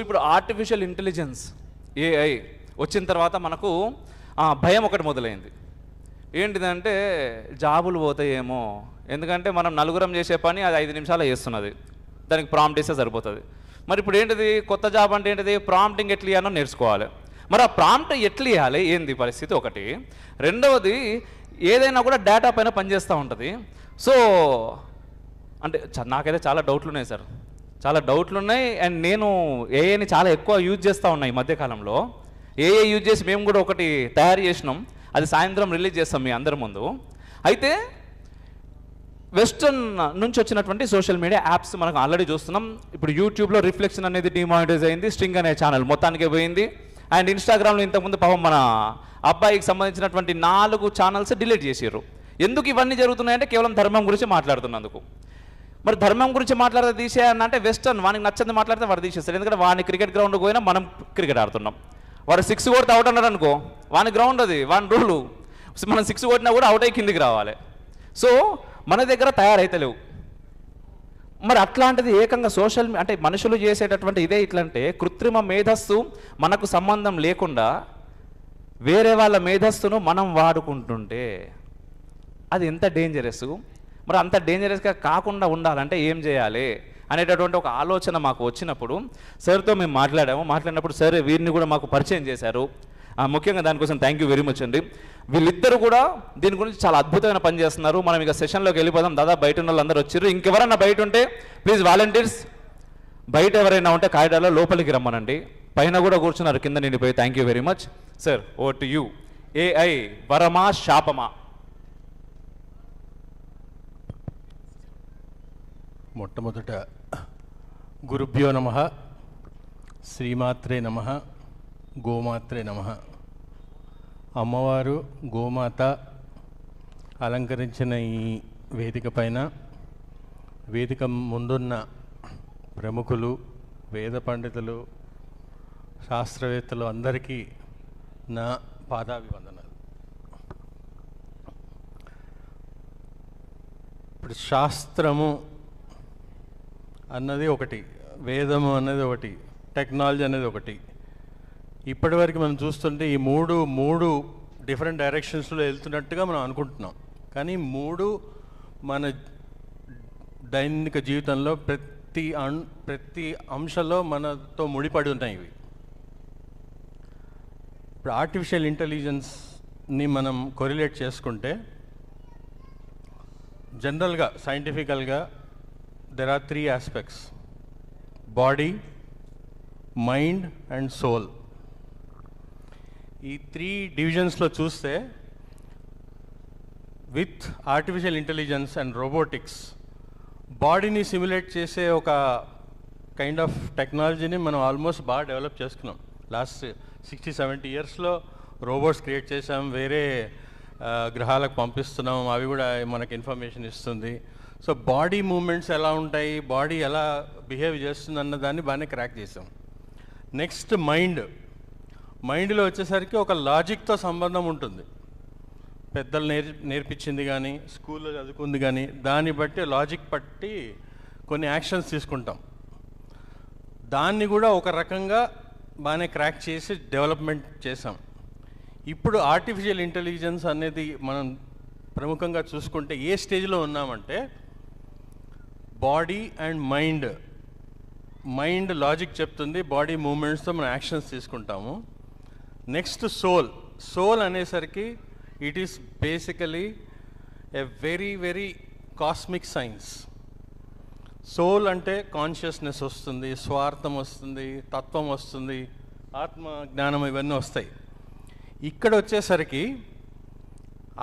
ఇప్పుడు artificial intelligence AI వచ్చిన తర్వాత మనకు భయం ఒకటి మొదలైంది. ఏంటిదంటే జాబులు పోతాయేమో. ఎందుకంటే మనం నలుగురం చేసే పని అది ఐదు నిమిషాలు చేస్తున్నది. దానికి ప్రాంప్ట్ ఇస్తే సరిపోతుంది. మరి ఇప్పుడు ఏంటిది? కొత్త జాబ్ అంటే ఏంటిది? ప్రాంప్టింగ్ ఎట్లా ఇవ్వాలో నేర్చుకోవాలి. మరి ఆ ప్రాంప్ట్ ఎట్లా ఇవ్వాలి ఏంది పరిస్థితి ఒకటి. రెండవది ఏదైనా కూడా డేటా పైన పనిచేస్తూ ఉంటుంది. సో అంటే చ- నాకైతే చాలా డౌట్లు ఉన్నాయి సార్. చాలా డౌట్లు ఉన్నాయి అండ్ నేను ఏఐని చాలా ఎక్కువ యూజ్ చేస్తూ ఉన్నాయి ఈ మధ్యకాలంలో ఏఐ యూజ్ చేసి మేము కూడా ఒకటి తయారు చేసినాం. అది సాయంత్రం రిలీజ్ చేస్తాం మీ అందరి ముందు. అయితే వెస్టర్న్ నుంచి వచ్చినటువంటి సోషల్ మీడియా యాప్స్ మనకు ఆల్రెడీ చూస్తున్నాం. ఇప్పుడు యూట్యూబ్లో రిఫ్లెక్షన్ అనేది డిమానిటైజ్ అయింది. స్ట్రింగ్ అనే ఛానల్ మొత్తానికే పోయింది. అండ్ ఇన్స్టాగ్రామ్లో ఇంతకుముందు పాపం మన అబ్బాయికి సంబంధించినటువంటి నాలుగు ఛానల్స్ డిలీట్ చేసారు ఎందుకు ఇవన్నీ జరుగుతున్నాయంటే కేవలం ధర్మం గురించి మాట్లాడుతున్నందుకు. మరి ధర్మం గురించి మాట్లాడితే తీసేయాలంటే అంటే వెస్టర్న్ వానికి నచ్చింది మాట్లాడితే వాడు తీసేస్తారు ఎందుకంటే వాని క్రికెట్ గ్రౌండ్కి పోయినా మనం క్రికెట్ ఆడుతున్నాం. వాడు సిక్స్ కొడితే అవుట్ అన్నాడు అనుకో వాని గ్రౌండ్ అది వాని రూలు. మనం సిక్స్ కొట్టినా కూడా అవుట్ అయ్యి కిందికి రావాలి. సో మన దగ్గర తయారైతలేవు మరి అట్లాంటిది ఏకంగా సోషల్ అంటే మనుషులు చేసేటటువంటి ఇదే ఇట్లంటే కృత్రిమ మేధస్సు మనకు సంబంధం లేకుండా వేరే వాళ్ళ మేధస్సును మనం వాడుకుంటుంటే అది ఎంత డేంజరస్ మరి అంత డేంజరస్గా కాకుండా ఉండాలంటే ఏం చేయాలి అనేటటువంటి ఒక ఆలోచన మాకు వచ్చినప్పుడు సార్తో మేము మాట్లాడాము. మాట్లాడినప్పుడు సార్ వీరిని కూడా మాకు పరిచయం చేశారు. ముఖ్యంగా దానికోసం థ్యాంక్ యూ వెరీ మచ్ అండి. వీళ్ళిద్దరు కూడా దీని గురించి చాలా అద్భుతమైన పని చేస్తున్నారు. మనం ఇక సెషన్లోకి వెళ్ళిపోదాం. దాదాపు బయట ఉన్న వాళ్ళందరూ వచ్చారు. ఇంకెవరన్నా బయట ఉంటే ప్లీజ్ వాలంటీర్స్ బయట ఎవరైనా ఉంటే కారిడార్లో లోపలికి రమ్మనండి. పైన కూడా కూర్చున్నారు. కింద నిండిపోయి thank you very much sir oh to you AI వరమా శాపమా మొట్టమొదట గురుభ్యో నమ శ్రీమాత్రే నమ గోమాత్రే నమ. అమ్మవారు గోమాత అలంకరించిన ఈ వేదిక పైన వేదిక ముందున్న ప్రముఖులు వేద పండితులు శాస్త్రవేత్తలు అందరికీ నా పాదాభివందనాలు. ఇప్పుడు శాస్త్రము అన్నది ఒకటి వేదము అనేది ఒకటి టెక్నాలజీ అనేది ఒకటి. ఇప్పటివరకు మనం చూస్తుంటే ఈ మూడు మూడు డిఫరెంట్ డైరెక్షన్స్లో వెళ్తున్నట్టుగా మనం అనుకుంటున్నాం. కానీ మూడు మన దైనిక జీవితంలో ప్రతి అం ప్రతి అంశంలో మనతో ముడిపడి ఉన్నాయి ఇవి. ఇప్పుడు ఆర్టిఫిషియల్ ఇంటెలిజెన్స్ని మనం కొరిలేట్ చేసుకుంటే జనరల్గా సైంటిఫికల్గా there are three aspects body mind and soul ఈ త్రీ డివిజన్స్లో చూస్తే with artificial intelligence and robotics బాడీని సిమ్యులేట్ చేసే ఒక కైండ్ ఆఫ్ టెక్నాలజీని మనం ఆల్మోస్ట్ బాగా డెవలప్ చేసుకున్నాం. లాస్ట్ సిక్స్టీ సెవెంటీ ఇయర్స్లో రోబోట్స్ క్రియేట్ చేసాం వేరే గ్రహాలకు పంపిస్తున్నాం అవి కూడా మనకు ఇన్ఫర్మేషన్ ఇస్తుంది. సో బాడీ మూమెంట్స్ ఎలా ఉంటాయి బాడీ ఎలా బిహేవ్ చేస్తుంది అన్న దాన్ని బాగానే క్రాక్ చేసాం నెక్స్ట్ మైండ్ మైండ్లో వచ్చేసరికి ఒక లాజిక్తో సంబంధం ఉంటుంది. పెద్దలు నేర్ నేర్పించింది కానీ స్కూల్లో చదువుకుంది కానీ దాన్ని బట్టి లాజిక్ పట్టి కొన్ని యాక్షన్స్ తీసుకుంటాం. దాన్ని కూడా ఒక రకంగా బాగానే క్రాక్ చేసి డెవలప్మెంట్ చేసాం ఇప్పుడు ఆర్టిఫిషియల్ ఇంటెలిజెన్స్ అనేది మనం ప్రముఖంగా చూసుకుంటే ఏ స్టేజ్లో ఉన్నామంటే body and mind. Mind logic చెప్తుంది బాడీ మూమెంట్స్తో మనం యాక్షన్స్ తీసుకుంటాము. Next soul. సోల్ అనేసరికి it is basically a very very cosmic science. Soul అంటే కాన్షియస్నెస్ వస్తుంది స్వార్థం వస్తుంది తత్వం వస్తుంది ఆత్మ జ్ఞానం ఇవన్నీ వస్తాయి. ఇక్కడ వచ్చేసరికి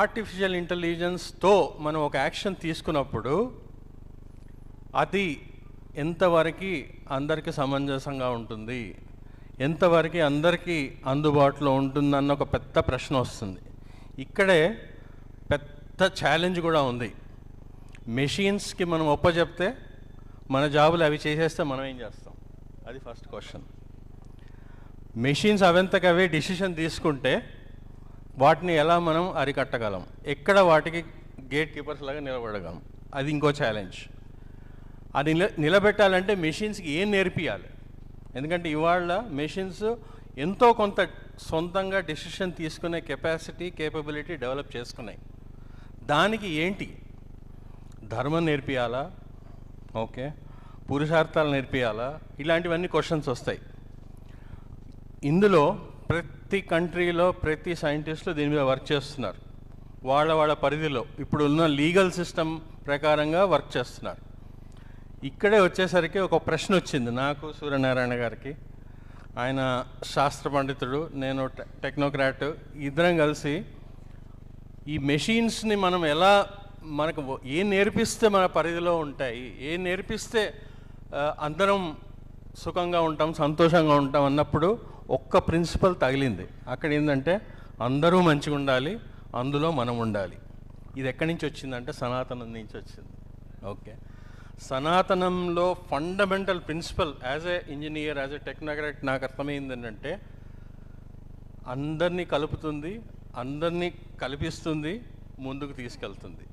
ఆర్టిఫిషియల్ ఇంటెలిజెన్స్తో మనం ఒక యాక్షన్ తీసుకున్నప్పుడు అది ఎంతవరకు అందరికీ సమంజసంగా ఉంటుంది ఎంతవరకు అందరికీ అందుబాటులో ఉంటుందన్న ఒక పెద్ద ప్రశ్న వస్తుంది. ఇక్కడే పెద్ద ఛాలెంజ్ కూడా ఉంది. మెషిన్స్కి మనం ఒప్పచెప్తే మన జాబులు అవి చేసేస్తే మనం ఏం చేస్తాం? అది ఫస్ట్ క్వశ్చన్ మెషిన్స్ అవంతకు డిసిషన్ తీసుకుంటే వాటిని ఎలా మనం అరికట్టగలం? ఎక్కడ వాటికి గేట్ కీపర్స్ లాగా నిలబడగలం? అది ఇంకో ఛాలెంజ్ అది నిలబెట్టాలంటే మెషిన్స్కి ఏం నేర్పియాలి? ఎందుకంటే ఇవాళ మెషిన్స్ ఎంతో కొంత సొంతంగా డెసిషన్ తీసుకునే కెపాసిటీ కేపబిలిటీ డెవలప్ చేసుకున్నాయి. దానికి ఏంటి? ధర్మం నేర్పియాలా? ఓకే. పురుషార్థాలు నేర్పియాలా? ఇలాంటివన్నీ క్వశ్చన్స్ వస్తాయి. ఇందులో ప్రతి కంట్రీలో ప్రతి సైంటిస్టులు దీని మీద వర్క్ చేస్తున్నారు. వాళ్ళ వాళ్ళ పరిధిలో ఇప్పుడు ఉన్న లీగల్ సిస్టమ్ ప్రకారంగా వర్క్ చేస్తున్నారు. ఇక్కడే వచ్చేసరికి ఒక ప్రశ్న వచ్చింది నాకు సూర్యనారాయణ గారికి. ఆయన శాస్త్ర పండితుడు నేను టెక్నోక్రాట్ ఇద్దరం కలిసి ఈ మెషిన్స్ని మనం ఎలా మనకు ఏ ఏం నేర్పిస్తే మన పరిధిలో ఉంటాయి ఏం నేర్పిస్తే అందరం సుఖంగా ఉంటాం సంతోషంగా ఉంటాం అన్నప్పుడు ఒక్క ప్రిన్సిపల్ తగిలింది. అక్కడ ఏంటంటే అందరూ మంచిగా ఉండాలి అందులో మనం ఉండాలి. ఇది ఎక్కడి నుంచి వచ్చిందంటే సనాతనం నుంచి వచ్చింది. Okay. సనాతనంలో fundamental principle as a engineer as a technocrat నాకు అర్థమైంది ఏంటంటే అందరినీ కలుపుతుంది అందరినీ కల్పిస్తుంది ముందుకు తీసుకెళ్తుంది.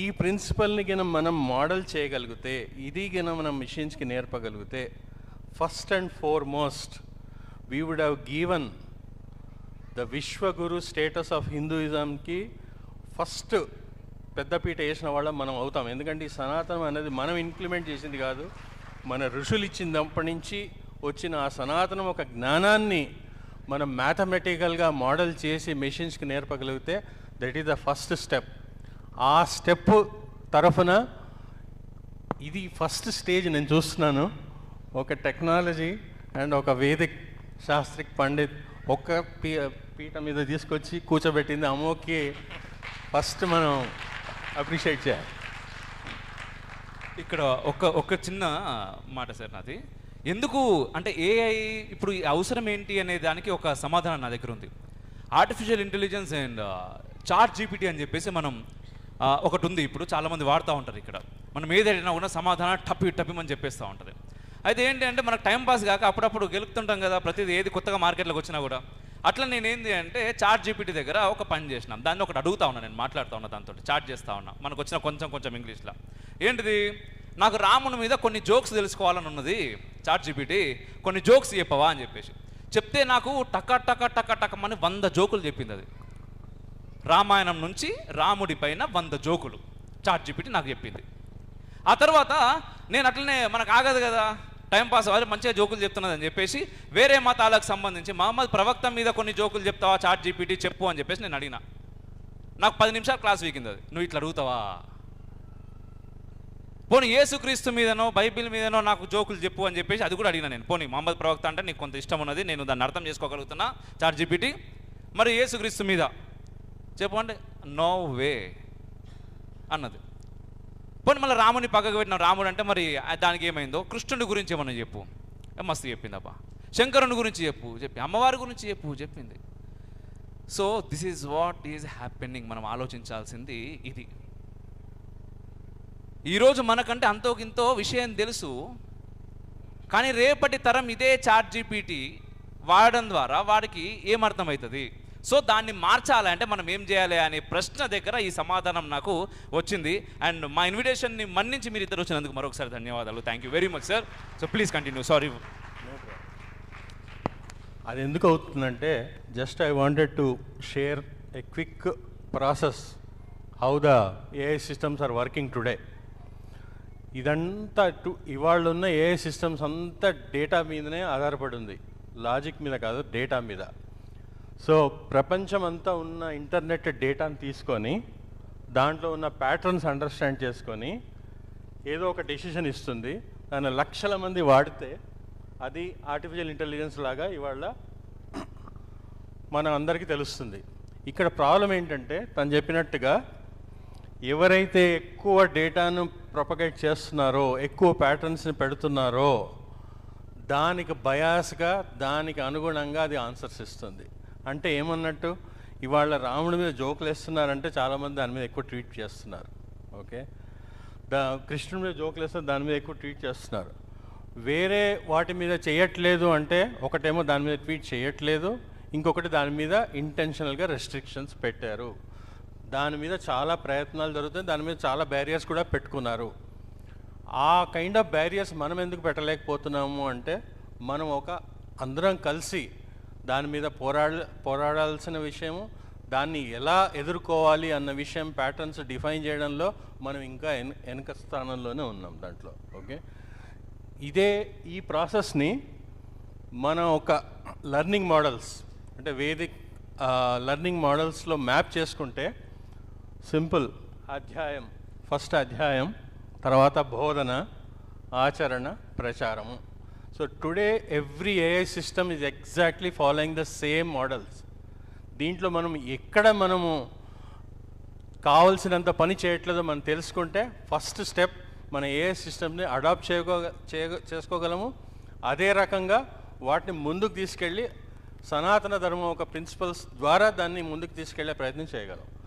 ఈ ప్రిన్సిపల్ని గిన మనం మోడల్ చేయగలిగితే ఇది గిన మనం మిషన్స్కి నేర్పగలిగితే first and foremost we would have given the Vishwaguru status of హిందూయిజంకి first పెద్దపీట వేసిన వాళ్ళం మనం అవుతాం. ఎందుకంటే ఈ సనాతనం అనేది మనం ఇంప్లిమెంట్ చేసింది కాదు. మన ఋషులు ఇచ్చినప్పటి నుంచి వచ్చిన ఆ సనాతనం ఒక జ్ఞానాన్ని మనం మ్యాథమెటికల్గా మోడల్ చేసి మెషిన్స్కి నేర్పగలిగితే that is the first step ఆ స్టెప్ తరఫున ఇది ఫస్ట్ స్టేజ్ నేను చూస్తున్నాను. ఒక టెక్నాలజీ అండ్ ఒక వేదిక్ శాస్త్రిక్ పండిత్ ఒక్క పీ పీట మీద తీసుకొచ్చి కూర్చోబెట్టింది. అమ్మోకి ఫస్ట్ మనం అప్రిషియేట్ చేయాలి. ఇక్కడ ఒక ఒక చిన్న మాట సార్ నాది. ఎందుకు అంటే ఏఐ ఇప్పుడు అవసరం ఏంటి అనే దానికి ఒక సమాధానం నా దగ్గర ఉంది. Artificial intelligence and chat GPT అని చెప్పేసి మనం uh, ఒకటి ఉంది ఇప్పుడు చాలామంది వాడుతూ ఉంటారు ఇక్కడ. మనం ఏదైనా ఉన్న సమాధానం టప్పి టప్పిమని చెప్పేస్తూ ఉంటుంది. అయితే ఏంటి అంటే మనకు టైం పాస్ కాక అప్పుడప్పుడు గెలుపుతుంటాం కదా ప్రతిదీ ఏది కొత్తగా మార్కెట్లోకి వచ్చినా కూడా. అట్లా నేనేంది అంటే చార్ట్ జీపీటీ దగ్గర ఒక పని చేసినాం దాన్ని ఒకటి అడుగుతా ఉన్నా నేను మాట్లాడుతూ ఉన్నా దాంతో చాట్ చేస్తా ఉన్నా. మనకు వచ్చిన కొంచెం కొంచెం ఇంగ్లీష్లో. ఏంటిది? నాకు రాముని మీద కొన్ని జోక్స్ తెలుసుకోవాలని ఉన్నది చాట్ జీపీటీ కొన్ని జోక్స్ చెప్పవా అని చెప్పేసి. చెప్తే నాకు టక టక టక టకమని వంద జోకులు చెప్పింది అది. రామాయణం నుంచి రాముడి పైన వంద జోకులు చాట్ జీపీటీ నాకు చెప్పింది. ఆ తర్వాత నేను అట్లనే మనకు ఆగదు కదా. టైంపాస్ అవ్వాలి మంచిగా జోకులు చెప్తున్నది అని చెప్పేసి వేరే మతాలకు సంబంధించి మహమ్మద్ ప్రవక్త మీద కొన్ని జోకులు చెప్తావా చాట్ జీపీటీ చెప్పు అని చెప్పేసి నేను అడిగిన. నాకు పది నిమిషాలు క్లాస్ వీకింది అది. నువ్వు ఇట్లా అడుగుతావా? పోనీ ఏసుక్రీస్తు మీదనో బైబిల్ మీదనో నాకు జోకులు చెప్పు అని చెప్పేసి అది కూడా అడిగిన నేను. పోనీ మహమ్మద్ ప్రవక్త అంటే నీకు కొంత ఇష్టం ఉన్నది నేను దాన్ని అర్థం చేసుకోగలుగుతున్నా చాట్ జీపీటీ. మరి ఏసుక్రీస్తు మీద చెప్పు అంటే నో వే అన్నది. పోనీ మళ్ళీ రాముని పక్కకు పెట్టిన రాముడు అంటే మరి దానికి ఏమైందో? కృష్ణుడి గురించి ఏమన్నా చెప్పు. మస్తు మస్తు చెప్పిందబ్బా. శంకరుని గురించి చెప్పు. చెప్పి అమ్మవారి గురించి చెప్పు చెప్పింది. So this is what is happening మనం ఆలోచించాల్సింది ఇది. ఈరోజు మనకంటే అంతో ఇంతో విషయం తెలుసు. కానీ రేపటి తరం ఇదే చాట్ జీపీటీ వాడడం ద్వారా వాడికి ఏమర్థమవుతుంది? సో దాన్ని మార్చాలంటే మనం ఏం చేయాలి అనే ప్రశ్న దగ్గర ఈ సమాధానం నాకు వచ్చింది. అండ్ మా ఇన్విటేషన్ని మన్నించి మీరు ఇద్దరు వచ్చినందుకు మరొకసారి ధన్యవాదాలు. Thank you very much sir so please continue sorry అది ఎందుకు అవుతుందంటే just I wanted to share a quick process how the AI systems are working today ఇదంతా టు ఇవాళ ఉన్న ఏఐ సిస్టమ్స్ అంతా డేటా మీదనే ఆధారపడి ఉంది. లాజిక్ మీద కాదు డేటా మీద. సో ప్రపంచం అంతా ఉన్న ఇంటర్నెట్ డేటాను తీసుకొని దాంట్లో ఉన్న ప్యాటర్న్స్ అండర్స్టాండ్ చేసుకొని ఏదో ఒక డెసిషన్ ఇస్తుంది. దాన్ని లక్షల మంది వాడితే అది ఆర్టిఫిషియల్ ఇంటెలిజెన్స్ లాగా ఇవాళ మనం అందరికీ తెలుస్తుంది. ఇక్కడ ప్రాబ్లం ఏంటంటే తను చెప్పినట్టుగా ఎవరైతే ఎక్కువ డేటాను ప్రొపగేట్ చేస్తున్నారో ఎక్కువ ప్యాటర్న్స్ని పెడుతున్నారో దానికి బయాస్గా దానికి అనుగుణంగా అది ఆన్సర్స్ ఇస్తుంది. అంటే ఏమన్నట్టు ఇవాళ రాముడి మీద జోకులు వేస్తున్నారంటే చాలామంది దాని మీద ఎక్కువ ట్వీట్ చేస్తున్నారు ఓకే? దా కృష్ణుడి మీద జోకులు వేస్తే దాని మీద ఎక్కువ ట్వీట్ చేస్తున్నారు. వేరే వాటి మీద చేయట్లేదు అంటే ఒకటేమో దాని మీద ట్వీట్ చేయట్లేదు ఇంకొకటి దాని మీద ఇంటెన్షనల్గా రెస్ట్రిక్షన్స్ పెట్టారు. దాని మీద చాలా ప్రయత్నాలు జరుగుతాయి దాని మీద చాలా బ్యారియర్స్ కూడా పెట్టుకున్నారు. ఆ కైండ్ ఆఫ్ బ్యారియర్స్ మనం ఎందుకు పెట్టలేకపోతున్నాము అంటే మనం ఒక అందరం కలిసి దాని మీద పోరాడ పోరాడాల్సిన విషయము దాన్ని ఎలా ఎదుర్కోవాలి అన్న విషయం ప్యాటర్న్స్ డిఫైన్ చేయడంలో మనం ఇంకా ఎన్ వెనక స్థానంలోనే ఉన్నాం దాంట్లో ఓకే? ఇదే ఈ ప్రాసెస్ని మనం ఒక లర్నింగ్ మోడల్స్ అంటే వేదిక్ లర్నింగ్ మోడల్స్లో మ్యాప్ చేసుకుంటే సింపుల్ అధ్యాయం ఫస్ట్ అధ్యాయం తర్వాత బోధన ఆచరణ ప్రచారము. So today every AI system is exactly following the same models దీంట్లో మనం ఎక్కడ మనము కావలసినంత పని చేయట్లేదో మనం తెలుసుకుంటే ఫస్ట్ స్టెప్ మన ఏఐ సిస్టమ్ని అడాప్ట్ చేయగో చేయగ- చేసుకోగలము. అదే రకంగా వాటిని ముందుకు తీసుకెళ్ళి సనాతన ధర్మం ఒక ప్రిన్సిపల్స్ ద్వారా దాన్ని ముందుకు తీసుకెళ్ళే ప్రయత్నం చేయగలం.